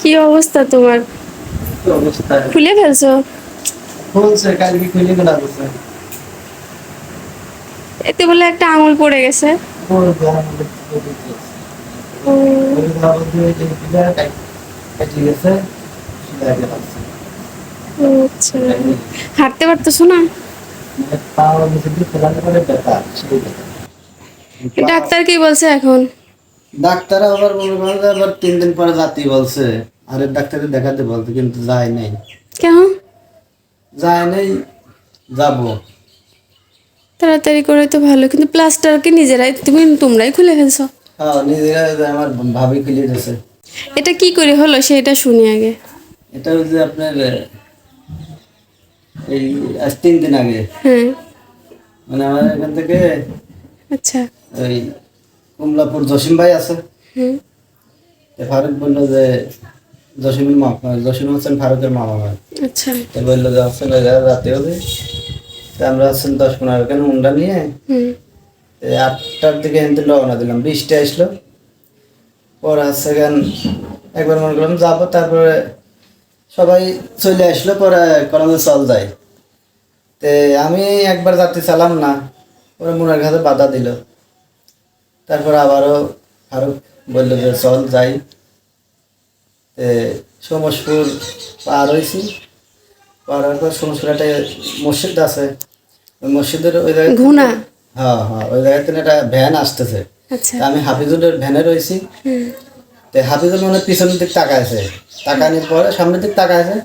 কি অবস্থা তোমার? খুলে ফেলছো? এতে বলে একটা আঙুল পড়ে গেছে। আচ্ছা। হাঁটতে পারতেছো না। ডাক্তার কি বলছে এখন? ডাক্তার আবার মনে করেন আবার তিন দিন পরে যাতি বলছে আরে ডাক্তারে দেখাতে বলতে কিন্তু যায় নাই। কেন? যায় নাই যাব। তাড়াতাড়ি করে তো ভালো কিন্তু প্লাস্টার কি নিজেরাই তুমি তোমরাই খুলে ফেলছো। হ্যাঁ নিজেরা যে আমার ভাবি খুলে দিয়েছে। এটা কি করে হলো সেটা শুনি আগে। এটা হচ্ছে আপনার এই আজ তিন দিন আগে। হ্যাঁ। মানে আমার এখান থেকে আচ্ছা। ওই কমলাপুর জসিম ভাই আছে। ফারুক বলল যে জসিমের মা জসিম হোসেন ফারুকের মামা হয় আচ্ছা। বলল যে জায়গায় রাতে হবে আমরা আসছেন দশ পনেরো কেন মুন্ডা নিয়ে? আটটার দিকে এনতে রওনা দিলাম বৃষ্টি আসলো। পরে হচ্ছে গান একবার মনে করলাম যাব তারপরে সবাই চলে আসলো পরে কলমে চল যায়। তে আমি একবার যাত্রী চালাম না পরে মনের ঘাতে বাধা দিল। তারপর আবারও ফারুক বলল যে চল যাই। সোমসপুর পার হয়েছি। পার হওয়ার পর সোমসপুর একটা মসজিদ আছে। মসজিদের ওই জায়গায় হ্যাঁ হ্যাঁ ওই জায়গায় থেকে একটা ভ্যান আসতেছে। আচ্ছা। আমি হাফিজুলের ভ্যানে রয়েছি। তো হাফিজুল মানে পিছনের দিক তাকাইছে। তাকানোর পরে সামনের দিক তাকাইছে।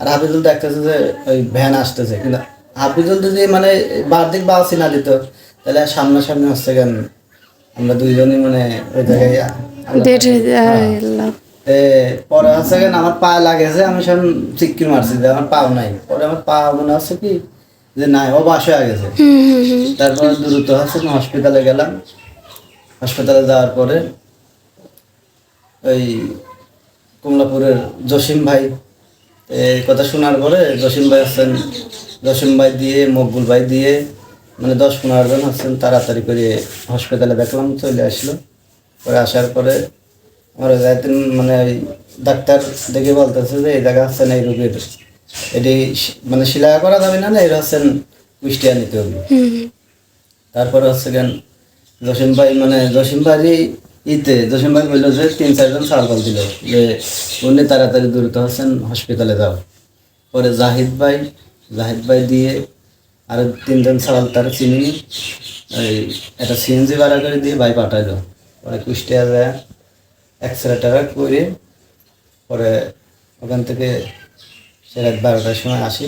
আর হাফিজুল দেখতেছে যে ওই ভ্যান আসতেছে। কিন্তু হাফিজুল যদি মানে বার দিক বা চিনা দিত তাহলে সামনাসামনি হচ্ছে কেন? আমরা দুইজনই মানে ওই জায়গায় হয়ে। যায় পরে হচ্ছে কেন আমার পা লাগেছে আমি সব চিক্কি মারছি যে আমার পাও নাই। পরে আমার পা মনে হচ্ছে কি যে নাই ও বাস হয়ে গেছে। তারপরে দ্রুত হচ্ছে হসপিটালে গেলাম। হসপিটালে যাওয়ার পরে ওই কমলাপুরের জসিম ভাই এই কথা শোনার পরে জসিম ভাই হচ্ছেন জসিম ভাই দিয়ে মকবুল ভাই দিয়ে মানে দশ পনেরো জন হচ্ছেন তাড়াতাড়ি করে হসপিটালে দেখলাম চলে আসলো। পরে আসার পরে আমার জায়গাতে মানে ওই ডাক্তার দেখে বলতেছে যে এই জায়গা হচ্ছেন এই রোগীর। এটি মানে শিলা করা যাবে না না এটা হচ্ছেন কুষ্টিয়া নিতে হবে। তারপরে হচ্ছে কেন জসিম ভাই মানে জসিম ভাই ইতে জসিম ভাই বলল যে তিন চারজন সার্কল দিল যে উনি তাড়াতাড়ি দ্রুত হচ্ছেন হসপিটালে যাও। পরে জাহিদ ভাই জাহিদ ভাই দিয়ে আরও তিনজন সাল তার চিনি ওই একটা সিএনজি ভাড়া করে দিয়ে ভাই পাঠাইলো। পরে কুষ্টিয়া যায় এক্সরে টাকা করে পরে ওখান থেকে সে রাত বারোটার সময় আসি।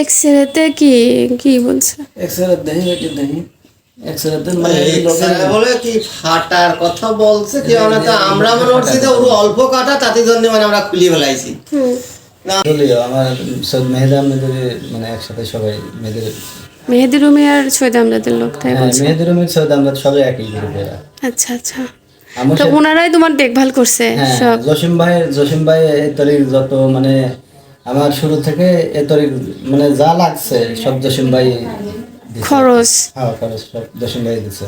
এক্সরেতে কি? কি বলছে? এক্সরে দেহি এটি দেন মানে এই বলে কি ফাটার কথা বলছে কি মানে তো আমরা মনে করছি যে অল্প কাটা তাতে জন্য মানে আমরা খুলিয়ে ফেলাইছি। আমার সৈয়দ মেহেদি আহমেদের মানে একসাথে সবাই মেয়েদের মেহেদি রুমি আর সৈয়দ আমজাদের লোক তাই হ্যাঁ বলছে? মেহেদি রুমির সৈয়দ আহমেদ সবাই একই গ্রুপের। আচ্ছা আচ্ছা। তো ওনারাই তোমার দেখভাল করছে হ্যাঁ সব? জসিম ভাই জসিম ভাই এই তরিক যত মানে আমার শুরু থেকে এ তরিক মানে যা লাগছে সব জসিম ভাই খরচ। হ্যাঁ খরচ সব জসিম ভাই দিছে।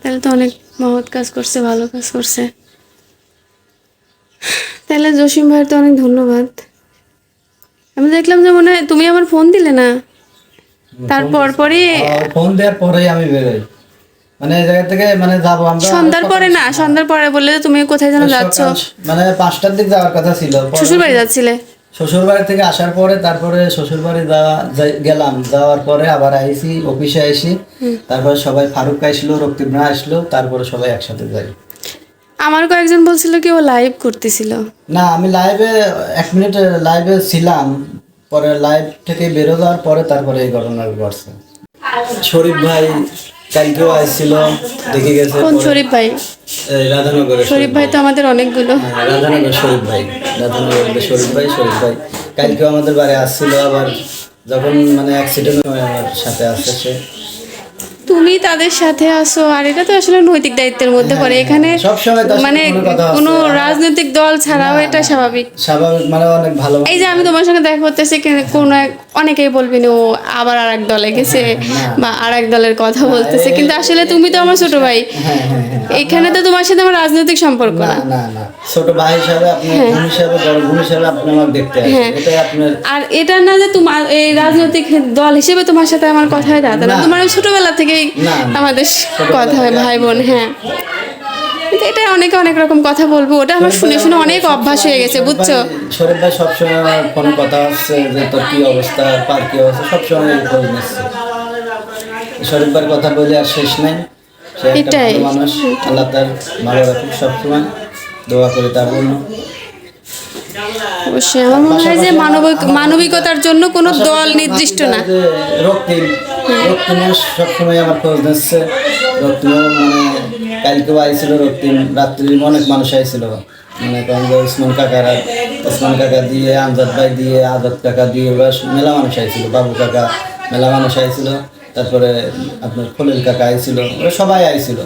তাহলে তো অনেক মহৎ কাজ করছে ভালো কাজ করছে। জসিম ভাইয়ের তো অনেক ধন্যবাদ। আমি দেখলাম যে মনে হয় তুমি আমার ফোন দিলে না। তারপর পরে ফোন দেওয়ার পরেই আমি বেরোই। মানে এই জায়গা থেকে মানে যাব আমরা সন্ধ্যার পরে না সন্ধ্যার পরে বললে তুমি কোথায় যেন যাচ্ছ। মানে পাঁচটার দিক যাওয়ার কথা ছিল। শ্বশুর বাড়ি যাচ্ছিলে? শ্বশুর বাড়ি থেকে আসার পরে তারপরে শ্বশুর বাড়ি যাওয়া গেলাম। যাওয়ার পরে আবার আইসি অফিসে আইসি। তারপরে সবাই ফারুক আসলো রক্তিমরা আসলো তারপরে সবাই একসাথে যাই। আমার কয়েকজন বলছিল কি ও লাইভ করতেছিল। না আমি লাইভে এক মিনিট লাইভে ছিলাম পরে লাইভ থেকে বেরো যাওয়ার পরে তারপরে এই ঘটনা ঘটছে। শরীফ ভাই কালকেও আসছিল দেখে গেছে কোন শরীফ ভাই? রাধানগরের শরীফ ভাই তো আমাদের অনেকগুলো। হ্যাঁ, রাধানগর শরীফ ভাই রাধানগরের শরীফ ভাই শরীফ ভাই। কালকেও আমাদের বাড়ি আসছিল আবার যখন মানে অ্যাক্সিডেন্ট হয় আমার সাথে আসছে তুমি তাদের সাথে আসো আর এটা তো আসলে নৈতিক দায়িত্বের মধ্যে পড়ে। এখানে সবসময় তার সাথে মানে কোনো। রাজনৈতিক দল ছাড়াও এটা স্বাভাবিক। স্বাভাবিক মানে অনেক ভালো এই যে আমি তোমার সঙ্গে দেখা করতেছি কোনো এক অনেকেই বলবেন ও আবার আর এক দলে গেছে বা আর এক দলের কথা বলতেছে। কিন্তু আসলে তুমি তো আমার ছোট ভাই। হ্যাঁ হ্যাঁ হ্যাঁ এখানে তো তোমার সাথে আমার রাজনৈতিক সম্পর্ক না ছোট ভাই হিসাবে আপনি হিসাবে হিসাবে আপনি আমার দেখতে এটাই আপনার আর এটা না যে তোমার এই রাজনৈতিক দল হিসেবে তোমার সাথে আমার কথা হয় না। তোমার ছোটবেলা থেকেই না। আমাদের কথা হয় ভাই বোন হ্যাঁ। এটা অনেকে অনেক রকম কথা বলব ওটা আমার শুনে শুনে অনেক অভ্যাস হয়ে গেছে বুঝছ? শরীফ ভাই সবসময় আমার ফোন কথা হচ্ছে যে তোর কি অবস্থা পার কি অবস্থা সবসময় খোঁজ নিচ্ছে। শরীফ ভাইয়ের কথা বলে আর শেষ নাই। সে একটা এটাই। মানুষ আল্লাহ তার ভালো রাখুক সবসময় দোয়া করি তার জন্য। অবশ্যই আমার মনে হয় যে মানবিক মানবিকতার জন্য কোনো দল নির্দিষ্ট না। যে রক্তিম সবসময় আমার খোঁজ নিচ্ছে। মানে কালকেও আইছিল রক্তিম রাত্রি অনেক মানুষ আইছিল। মানে যে কাকারা কাকা দিয়ে আমজাদ ভাই দিয়ে আজাদ কাকা দিয়ে ওরা মেলা মানুষ আইছিল বাবু কাকা মেলা মানুষ আইছিল। তারপরে আপনার খলিল কাকা আইছিল ওরা সবাই আইছিল।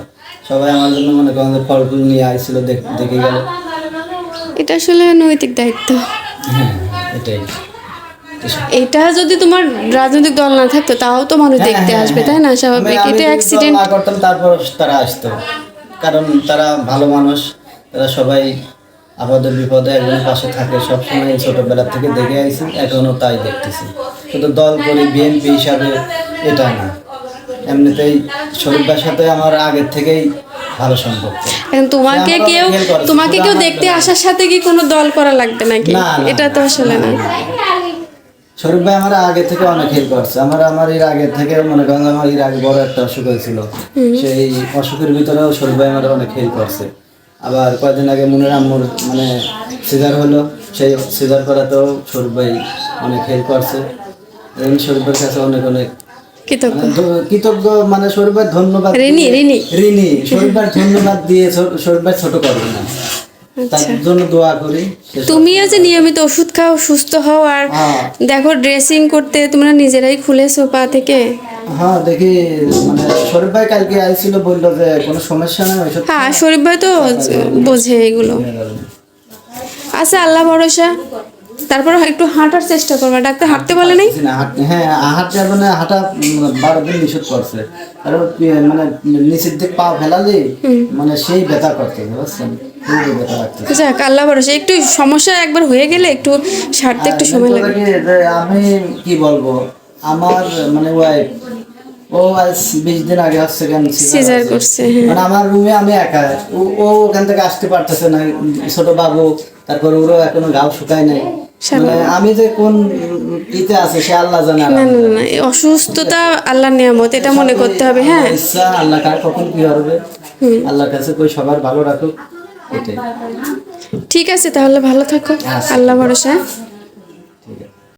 সবাই আমার জন্য মনে করেন যে ফল ফুল নিয়ে আইছিল দেখ- দেখে গেল। এটা আসলে নৈতিক দায়িত্ব। হ্যাঁ এটাই। এটা যদি তোমার রাজনৈতিক দল না থাকতো তাও তো মানুষ দেখতে হ্যাঁ, আসবে হ্যাঁ, তাই না? হ্যাঁ। স্বাভাবিক এটা অ্যাক্সিডেন্ট না করতাম তারপর তারা আসতো। কারণ তারা ভালো মানুষ তারা সবাই আপদে বিপদে একজন পাশে থাকে সবসময় ছোটবেলা থেকে দেখে আইছি এখনও তাই দেখতেছি। শুধু দল করি বিএনপি হিসাবে এটা না। এমনিতেই শরীফের সাথে আমার আগের থেকেই ভালো সম্পর্ক। এখন তোমাকে কেউ তোমাকে কেউ দেখতে আসার সাথে কি কোনো দল করা লাগবে নাকি? এটা তো আসলে না। শরীফ ভাই আমার আগে থেকে অনেক হেল্প করছে। আমার আমার এর আগে থেকে মনে করেন আমার এর আগে বড় একটা অসুখ হয়েছিল। সেই অসুখের ভিতরেও শরীফ ভাই আমার অনেক হেল্প করছে। আবার কয়েকদিন আগে মনের আম্মুর মানে সিজার হলো। সেই সিজার করাতেও শরীফ ভাই অনেক হেল্প করছে। শরীফ ভাইয়ের কাছে অনেক অনেক কৃতজ্ঞ। মানে ধ- মানে শরীফ ভাই ধন্যবাদ ঋণী। ঋণী শরীফ ভাই ধন্যবাদ দিয়ে শরীফ ভাই ছোট করবে না। সব- তুমিও যে নিয়মিত ওষুধ খাও সুস্থ হও আর হ্যাঁ। দেখো ড্রেসিং করতে তোমরা নিজেরাই খুলেছো পা থেকে। হ্যাঁ দেখি মানে শরীফ ভাই কালকে আইছিল বলল যে কোনো সমস্যা নেই ওইসব হ্যাঁ শরীফ ভাই তো বোঝে এগুলো। আচ্ছা আল্লাহ ভরসা। তারপর একটু হাঁটার চেষ্টা করবা। ডাক্তার হাঁটতে বলে নাই? হ্যাঁ হাঁটতে মানে হাঁটা বারো দিন নিষেধ করছে। কি- মানে নিচের দিক পা ফেলালে মানে সেই ব্যথা করতে বুঝছেন? খুবই ব্যথা লাগতেছে। যাক আল্লাহ ভরসা। একটু সমস্যা একবার হয়ে গেলে একটু সারতে একটু সময় লাগে। আমি কি বলব? আমার মানে ওয়াইফ ও আজ বিশ দিন আগে হচ্ছে কেন সিজার করছে। মানে আমার রুমে আমি একা। ও- ওখান থেকে আসতে পারতেছে না ছোট বাবু তারপর ওরও এখনও গাও শুকায় নাই। আমি যে কোন ইতে আছে সে আল্লাহ জানে না না না অসুস্থতা আল্লাহর নিয়ামত এটা মনে করতে হবে হ্যাঁ? ইচ্ছা আল্লাহ কার কখন কি হবে আল্লাহর কাছে কই সবার ভালো রাখুক এটাই ঠিক আছে তাহলে ভালো থাকো। আল্লাহ ভরসা।